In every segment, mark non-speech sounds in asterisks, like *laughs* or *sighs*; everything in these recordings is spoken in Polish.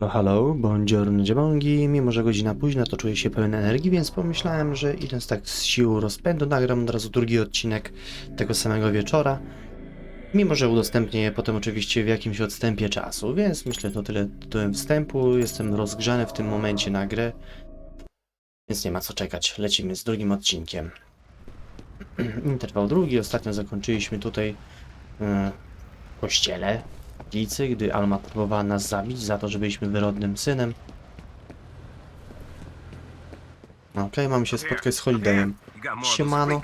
No halo, buongiorno dziabongi. Mimo, że godzina późna, to czuję się pełen energii, więc pomyślałem, że idąc tak z sił rozpędu, nagram od razu drugi odcinek tego samego wieczora. Mimo, że udostępnię je potem oczywiście w jakimś odstępie czasu, więc myślę, to tyle tytułem wstępu. Jestem rozgrzany w tym momencie na grę, więc nie ma co czekać. Lecimy z drugim odcinkiem. *clears throat* Interwał drugi. Ostatnio zakończyliśmy tutaj e, w kościele, w kaplicy, gdy Alma próbowała nas zabić za to, że byliśmy wyrodnym synem. Okej, mamy się spotkać z Holidayem. Siemano.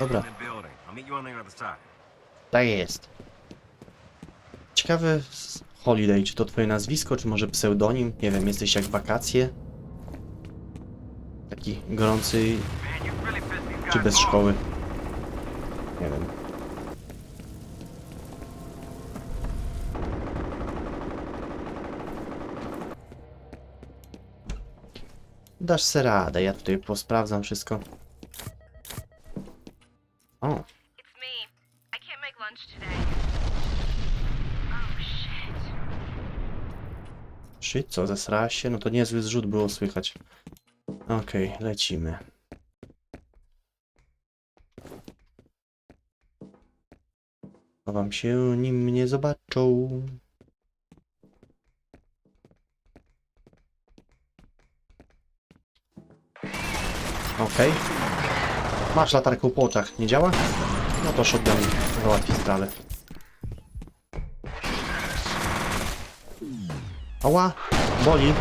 Dobra. Tak jest. Ciekawe, Holiday, czy to twoje nazwisko, czy może pseudonim? Nie wiem, jesteś jak wakacje? Taki gorący, czy bez szkoły? Nie wiem. Dasz se radę, ja tutaj posprawdzam wszystko. O, It's me. I can't make lunch today. Oh shit. Co, zesrałaś się? No to niezły zrzut było słychać. Okej, lecimy. Chowam się, nim mnie zobaczą. Okej. Masz latarkę po oczach, nie działa? No to shotgun załatwi sprawę. Ała, boli.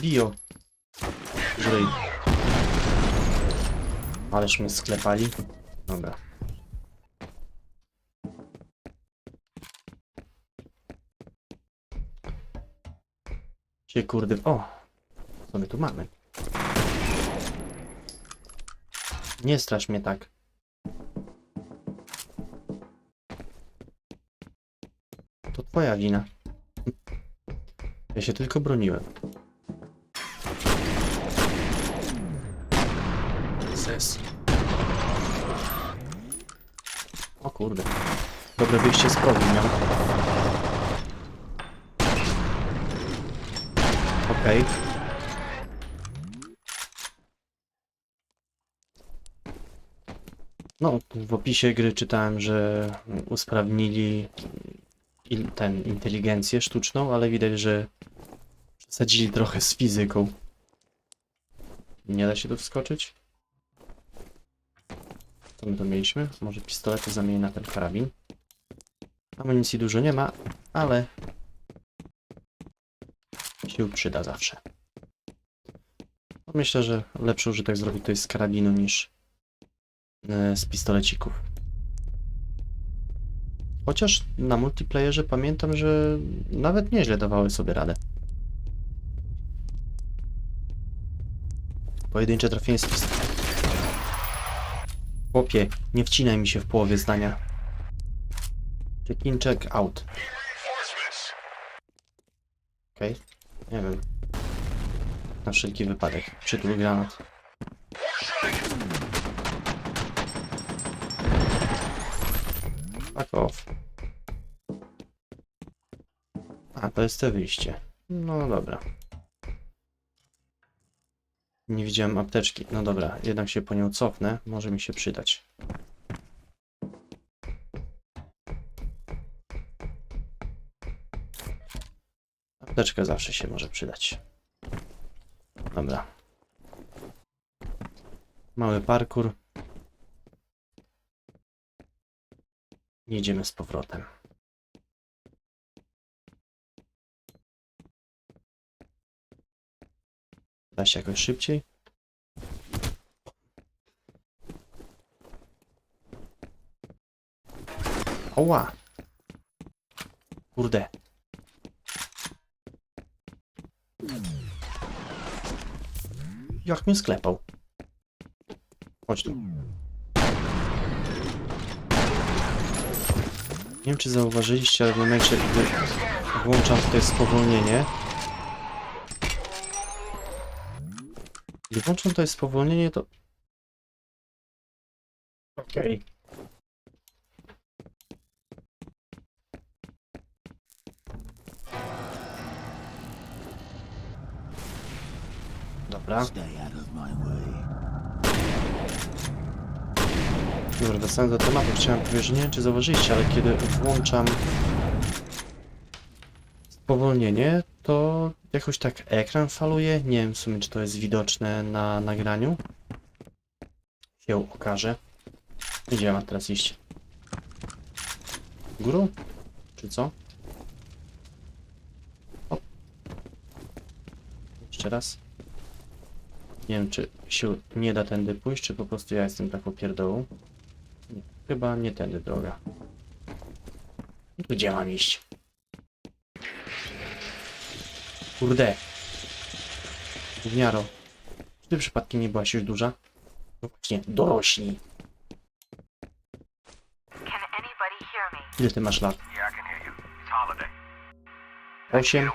Bio. Żryj. Ależ mnie sklepali. Dobra. Się kurde... O! Co my tu mamy? Nie strasz mnie tak. To twoja wina. Ja się tylko broniłem. Ses. O kurde. Dobre wyjście z progu miał. Okej. No, w opisie gry czytałem, że usprawnili il- ten inteligencję sztuczną, ale widać, że przesadzili trochę z fizyką. Nie da się tu wskoczyć? My tu mieliśmy? Może pistolety zamienię na ten karabin. Amunicji dużo nie ma, ale się przyda zawsze. No Myślę, że lepszy użytek zrobić jest z karabinu niż e, z pistolecików. Chociaż na multiplayerze pamiętam, że nawet nieźle dawały sobie radę. Pojedyncze trafienie z. Chłopie, nie wcinaj mi się w połowie zdania. Check in, check out. Okej, nie wiem. Na wszelki wypadek. Przytul granat. Fuck off. A, to jest to wyjście. No dobra. Nie widziałem apteczki. No dobra, jednak się po nią cofnę. Może mi się przydać. Apteczka zawsze się może przydać. Dobra. Mały parkour. Jedziemy z powrotem. Da się jakoś szybciej? Oła! Kurde. Jak mnie sklepał. Chodź tu. Nie wiem, czy zauważyliście, ale w momencie, gdy włączam tutaj spowolnienie, Gdy włączam tutaj spowolnienie, to Okej. Dobra. Way. Dobra, wracając do tematu, chciałem powiedzieć, że nie wiem czy zauważyliście, ale kiedy włączam spowolnienie, to jakoś tak ekran faluje. Nie wiem w sumie, czy to jest widoczne na nagraniu. Się okaże. Gdzie mam teraz iść? Górą? Czy co? O. Jeszcze raz. Nie wiem, czy się nie da tędy pójść, czy po prostu ja jestem taką pierdołą. Nie, chyba nie tędy droga. Gdzie mam iść? Kurde. Gówniaro. Czy przypadkiem nie byłaś już duża? No właśnie, dorośli. Ile ty masz lat? Osiem?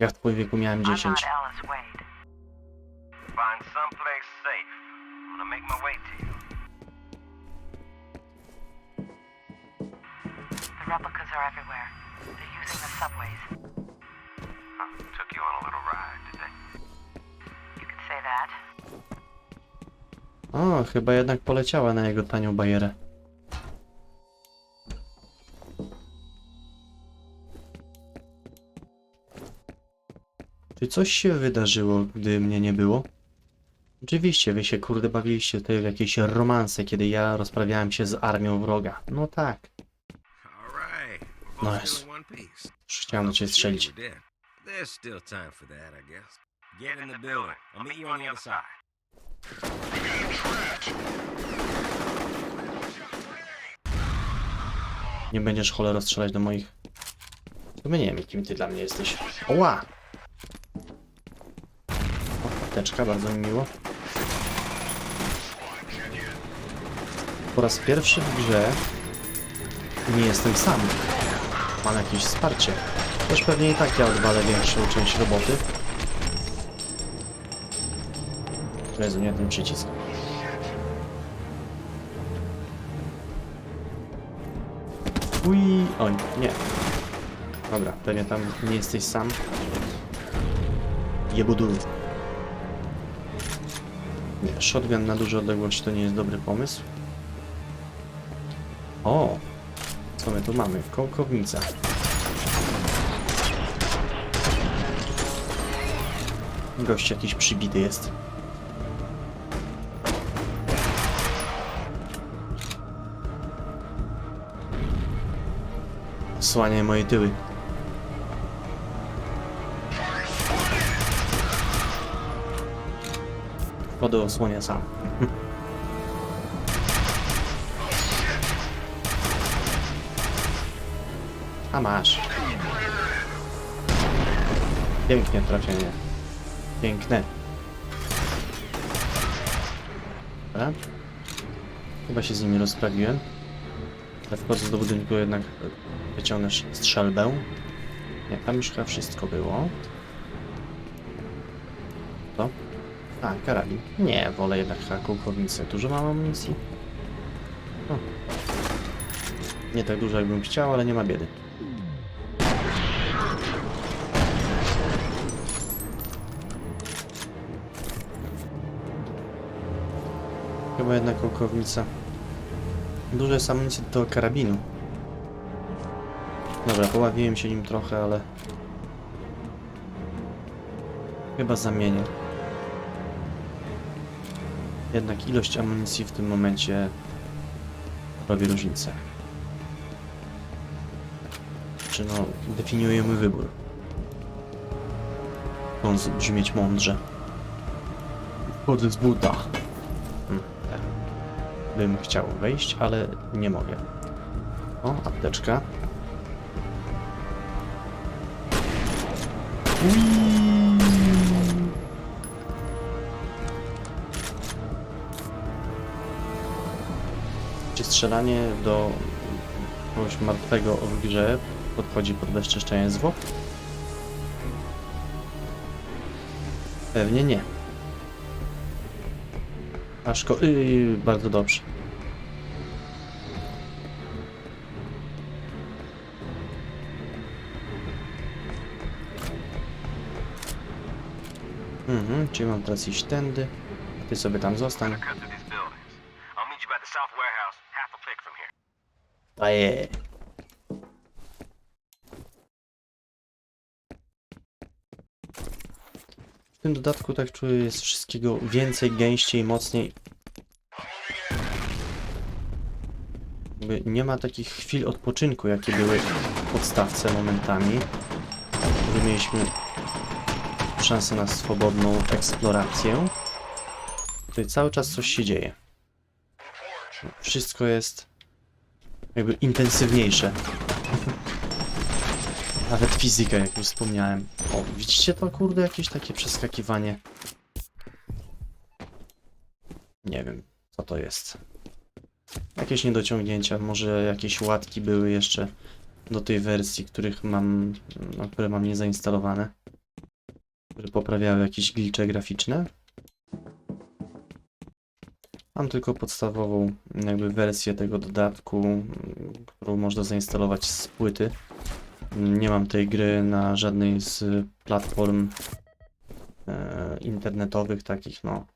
Ja w twoim wieku miałem I'm not 10. Alice Wade. Find someplace safe. I'm gonna make my way to you. The replicas are everywhere. They're using the subways. O, chyba jednak poleciała na jego tanią bajerę. Czy coś się wydarzyło, gdy mnie nie było? Oczywiście, wy się kurde bawiliście tutaj w jakieś romanse, kiedy ja rozprawiałem się z armią wroga. No tak, one piece. już chciałem do ciebie strzelić. Get in the building. I'll meet you on the other side. Nie będziesz cholero strzelać do moich... To nie wiem, kim ty dla mnie jesteś. Oła! O, apteczka, bardzo mi miło. Po raz pierwszy w grze nie jestem sam. Mam jakieś wsparcie. Też pewnie i tak ja odwalę większą część roboty. Jezu, nie ten przycisk. Ui, oj, nie. Dobra, pewnie tam nie jesteś sam. Jebuduru. Nie, shotgun na dużą odległość to nie jest dobry pomysł. O! Co my tu mamy? Kołkownica. Gość jakiś przybity jest. Osłaniaj moje tyły. Wodę osłonię sam. *laughs* A masz. Pięknie trafienie. Piękne. Chyba się z nimi rozprawiłem. Ale wchodząc do budynku jednak wyciągnę sz- strzelbę. Nie, tam już chyba wszystko było. To? A, karabin. Nie, wolę jednak kółkownicę. Dużo mam amunicji? Nie tak dużo jakbym chciał, ale nie ma biedy. Chyba jednak kołkownica. Dużo jest amunicji do karabinu. Dobra, poławiłem się nim trochę, ale... Chyba zamienię. Jednak ilość amunicji w tym momencie robi różnicę. Czy no, definiuje mój wybór. Chcąc brzmieć mądrze. Wchodzę z buta. Bym chciał wejść, ale nie mogę. O, apteczka. Czy strzelanie do kogoś martwego w grze podchodzi pod bezczeszczenie zwłok? Pewnie nie. A szko... Yy, bardzo dobrze. Mhm, czyli mam teraz iść tędy. Ty sobie tam zostań. A. tym dodatku tak czuję jest wszystkiego więcej, gęściej, mocniej. Jakby nie ma takich chwil odpoczynku, jakie były w podstawce momentami. Gdzie mieliśmy szansę na swobodną eksplorację. Tutaj cały czas coś się dzieje. Wszystko jest jakby intensywniejsze. Nawet fizyka, jak już wspomniałem. O, widzicie to, kurde, jakieś takie przeskakiwanie. Nie wiem, co to jest. Jakieś niedociągnięcia, może jakieś łatki były jeszcze do tej wersji, których mam, no, które mam niezainstalowane. Które poprawiały jakieś glitche graficzne. Mam tylko podstawową jakby wersję tego dodatku, którą można zainstalować z płyty. Nie mam tej gry na żadnej z platform e, internetowych takich, no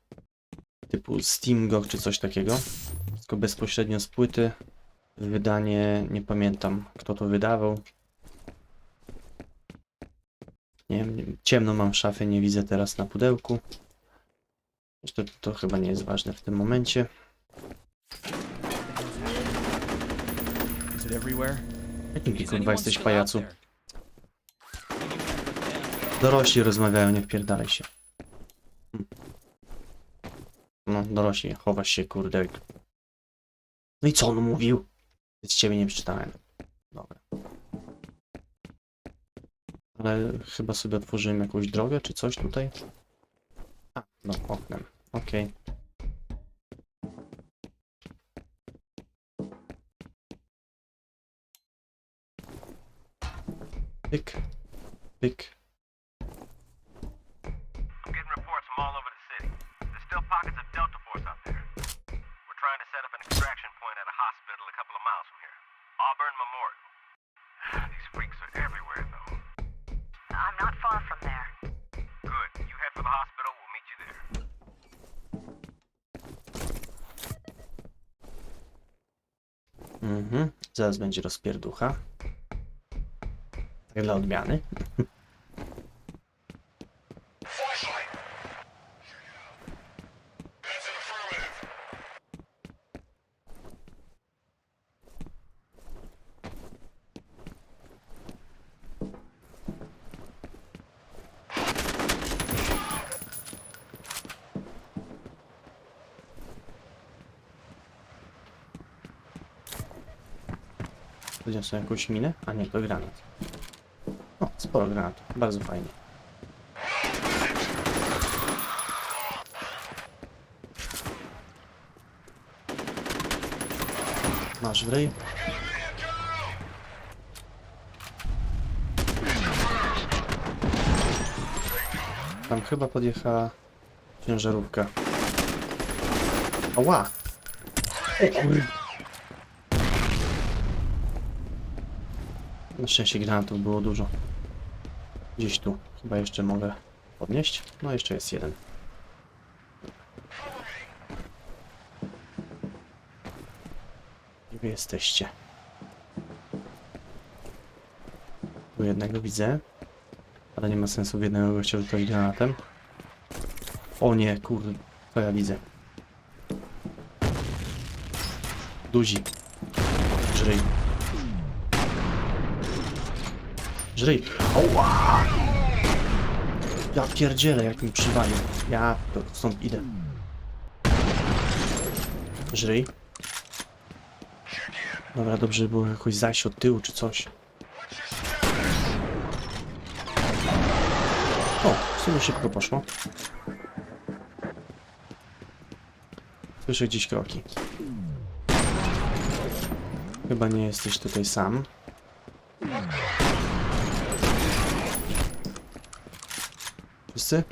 typu Steam GOG czy coś takiego. Tylko bezpośrednio z płyty. Wydanie nie pamiętam kto to wydawał. Nie wiem, ciemno mam w szafie, nie widzę teraz na pudełku. Zresztą to chyba nie jest ważne w tym momencie. Is it everywhere? Jakim ty kurwa jesteś pajacu? Dorośli rozmawiają, nie wpierdalaj się. Hmm. No, dorośli, chowasz się, kurde. No i co on mówił? Z ciebie nie przeczytałem. Dobra. Ale chyba sobie otworzyłem jakąś drogę, czy coś tutaj? A, no, oknem. Okej. Pyk. Pick. I'm getting reports from all over the city. There's still pockets of Delta Force out there. We're trying to set up an extraction point at a hospital a couple of miles from here. Auburn Memorial. *sighs* These freaks are everywhere, though. I'm not far from there. Good. You head for the hospital, we'll meet you there. Mhm. Zaraz będzie rozpierducha. Dla odmiany. Podniosłem jakąś minę? A nie, to granat. Sporo granatu. Bardzo fajnie. Masz w ryj. Tam chyba podjechała ciężarówka. Oła! O kurde. Na szczęście granatów było dużo. Gdzieś tu. Chyba jeszcze mogę podnieść. No jeszcze jest jeden. Gdzie wy jesteście? Tu jednego widzę. Ale nie ma sensu w jednego gościa rzucać granatem. O nie, kurde. To ja widzę. Duzi. Żryj. Żryj. Oła! Ja pierdzielę, jak mi przywalił. Ja stąd idę. Żryj. Dobra, dobrze by było jakoś zajść od tyłu czy coś. O, w sumie szybko poszło. Słyszę gdzieś kroki. Chyba nie jesteś tutaj sam. Wszyscy?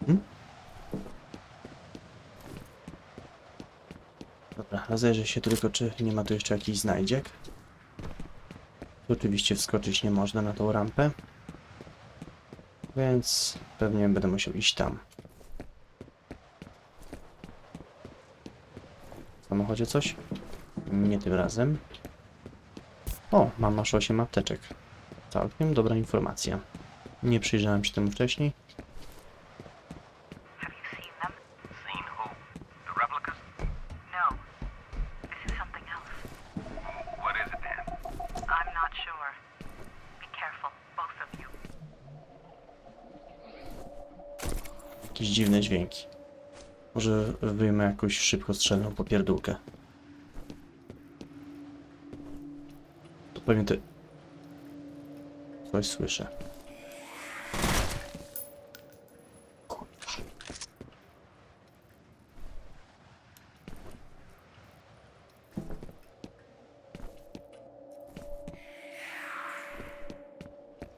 Hmm? Dobra, rozejrzę się tylko, czy nie ma tu jeszcze jakichś znajdziek. Tu oczywiście wskoczyć nie można na tą rampę. Więc pewnie będę musiał iść tam. W samochodzie coś? Nie tym razem. O, mam aż 8 apteczek. Całkiem dobra informacja. Nie przyjrzałem się temu wcześniej. Jakieś dziwne dźwięki. Może wyjmę jakąś szybkostrzelną popierdółkę. To pewnie ty... Coś słyszę. Kurwa.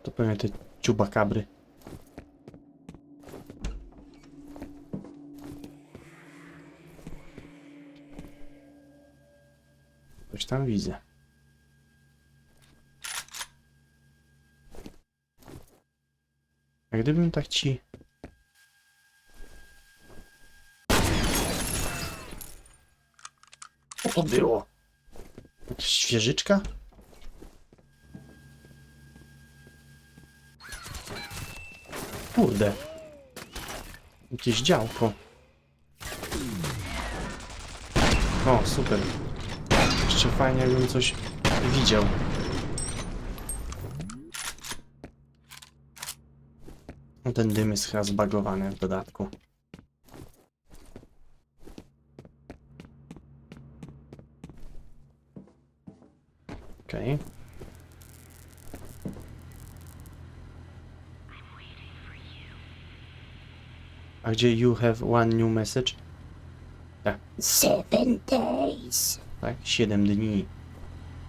To pewnie te ciubakabry. Coś tam widzę. A gdybym tak ci... Co to było? Jakaś świeżyczka? Kurde. Jakieś działko. O, super. Jeszcze fajnie, jakbym coś widział. Ten dym jest chyba zbagowany w dodatku. Okej. A gdzie you have one new message? Tak. Seven days. Tak, 7 dni.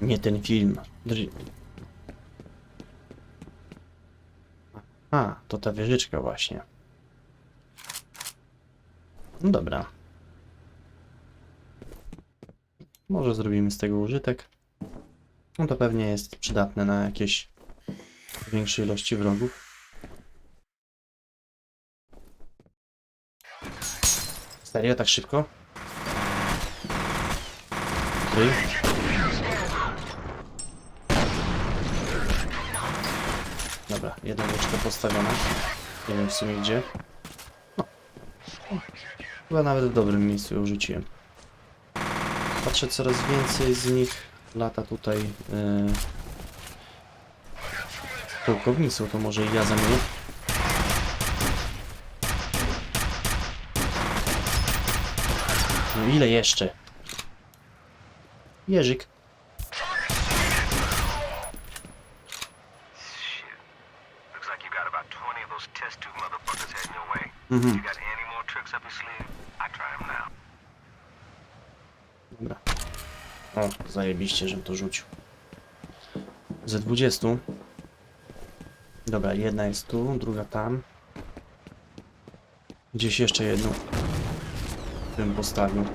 Nie ten film. Dr- A, to ta wieżyczka właśnie. No dobra. Może zrobimy z tego użytek. No to pewnie jest przydatne na jakieś większej ilości wrogów. Serio, tak szybko? Ty? Dobra, jedna łóżka postawiona. Nie wiem w sumie gdzie. No. Chyba nawet w dobrym miejscu ją rzuciłem. Patrzę coraz więcej z nich lata tutaj yy... pułkownicą, to może i ja zamienię. No ile jeszcze? Jerzyk. Shit. Looks like you got about 20 of those test tube motherfuckers heading your way. Mhm. You got any more tricks up your sleeve? I try them now. Dobra. O, zajebiście, żem to rzucił. Ze 20. Dobra, jedna jest tu, druga tam. Gdzieś jeszcze jedną. Bym postawił.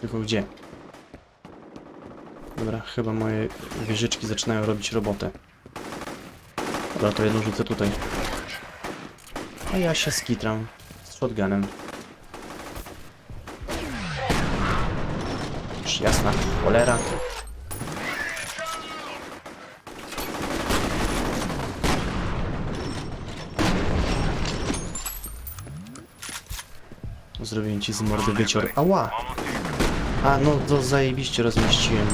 Tylko gdzie? Dobra, chyba moje wieżyczki zaczynają robić robotę. Dobra, to jedną rzucę tutaj. A ja się skitram z shotgunem. Już jasna cholera. Zrobiłem ci z mordy wycior. Ała! A, no to zajebiście rozmieściłem.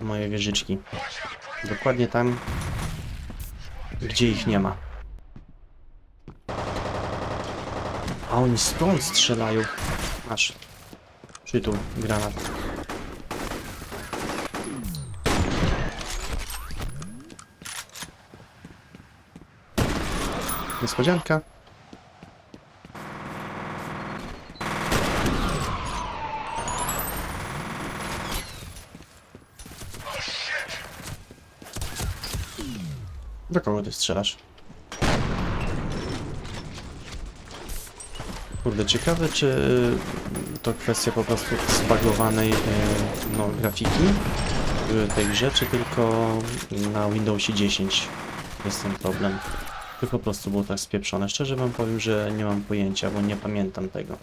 Moje wieżyczki. Dokładnie tam, gdzie ich nie ma. A oni stąd strzelają. Masz. Przytul, granat. Niespodzianka. Ty strzelasz? Kurde, ciekawe czy to kwestia po prostu zbagowanej e, no, grafiki w tej grze, czy tylko na Windowsie 10 jest ten problem. Czy po prostu było tak spieprzone. Szczerze wam powiem, że nie mam pojęcia, bo nie pamiętam tego.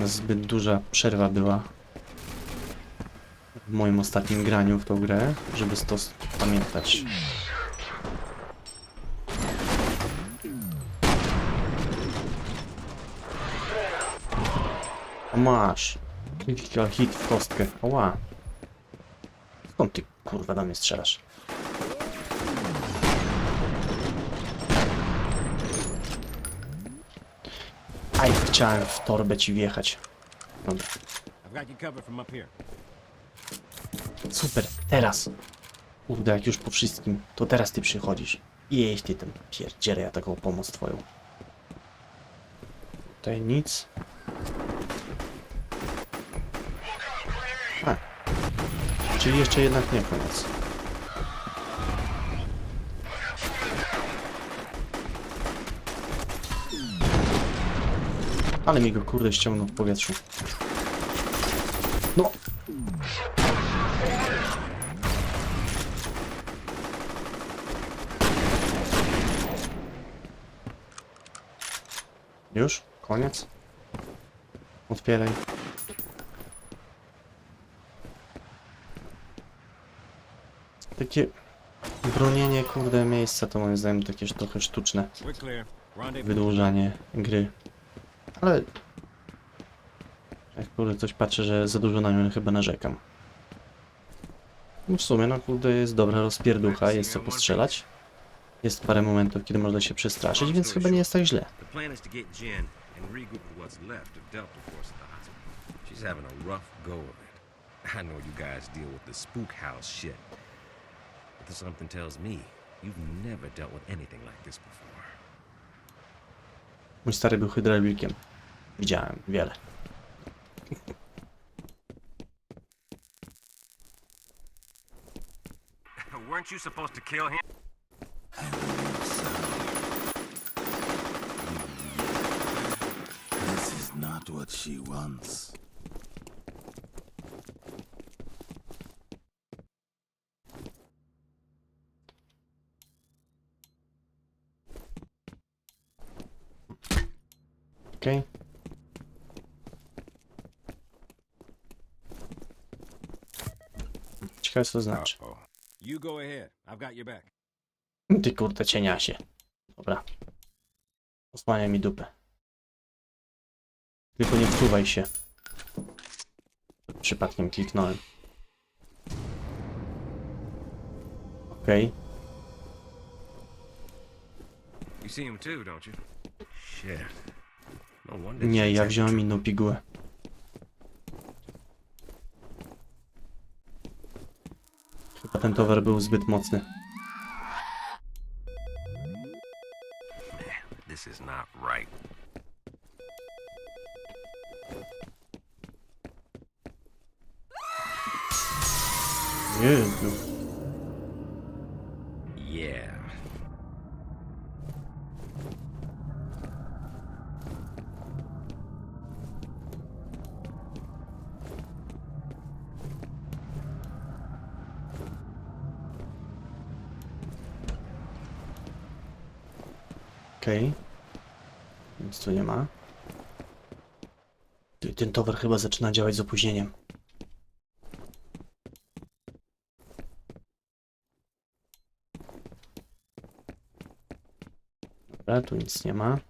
Zbyt duża przerwa była w moim ostatnim graniu w tą grę, żeby to pamiętać. Masz. Critical hit w kostkę. Oła. Skąd ty kurwa do mnie strzelasz? Aj, chciałem w torbę ci wjechać. Dobra. Super, teraz. Kurde, jak już po wszystkim, to teraz ty przychodzisz. Jeźdź ty tam, pierdzielę ja taką pomoc twoją. Tutaj nic. Czyli jeszcze jednak nie koniec. Ale mi go kurde ściągnął w powietrzu. No, Już? Koniec? Otwieraj. Takie bronienie, kurde, miejsca to moim zdaniem takie trochę sztuczne. Wydłużanie gry. Ale... Jak kurde coś patrzę, że za dużo na nią chyba narzekam. No w sumie, no kurde, jest dobra rozpierducha, jest co postrzelać. Jest parę momentów, kiedy można się przestraszyć, więc chyba nie jest tak źle. She's having a rough go of it. I know you guys deal with the spook house shit. But something tells me you've never dealt with anything like this before. Mój stary był hydraulikiem. Widziałem wiele. *laughs* Weren't you supposed to kill him? This is not what she wants. Ciekawe co to znaczy. Uh-oh. You go ahead. I've got your back. Ty kurde cieniasie. Dobra. Osłania mi dupę. Tylko nie wczuwaj się. Przypadkiem kliknąłem. Okej. You see him too, don't you? Shit. No wonder Nie, ja wziąłem inną pigułę. Ten towar był zbyt mocny. This is not right. Okej. Nic tu nie ma. Ten towar chyba zaczyna działać z opóźnieniem. Dobra, tu nic nie ma.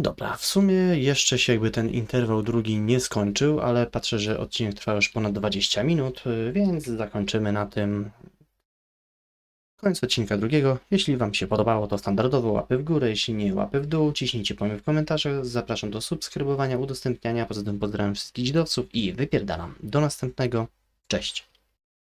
Dobra, w sumie jeszcze się jakby ten interwał drugi nie skończył, ale patrzę, że odcinek trwa już ponad 20 minut, e, więc zakończymy na tym koniec odcinka drugiego. Jeśli Wam się podobało, to standardowo łapy w górę, jeśli nie łapy w dół, ciśnijcie po mnie w komentarzach, zapraszam do subskrybowania, udostępniania, poza tym pozdrawiam wszystkich dzidowców i wypierdalam. Do następnego, cześć!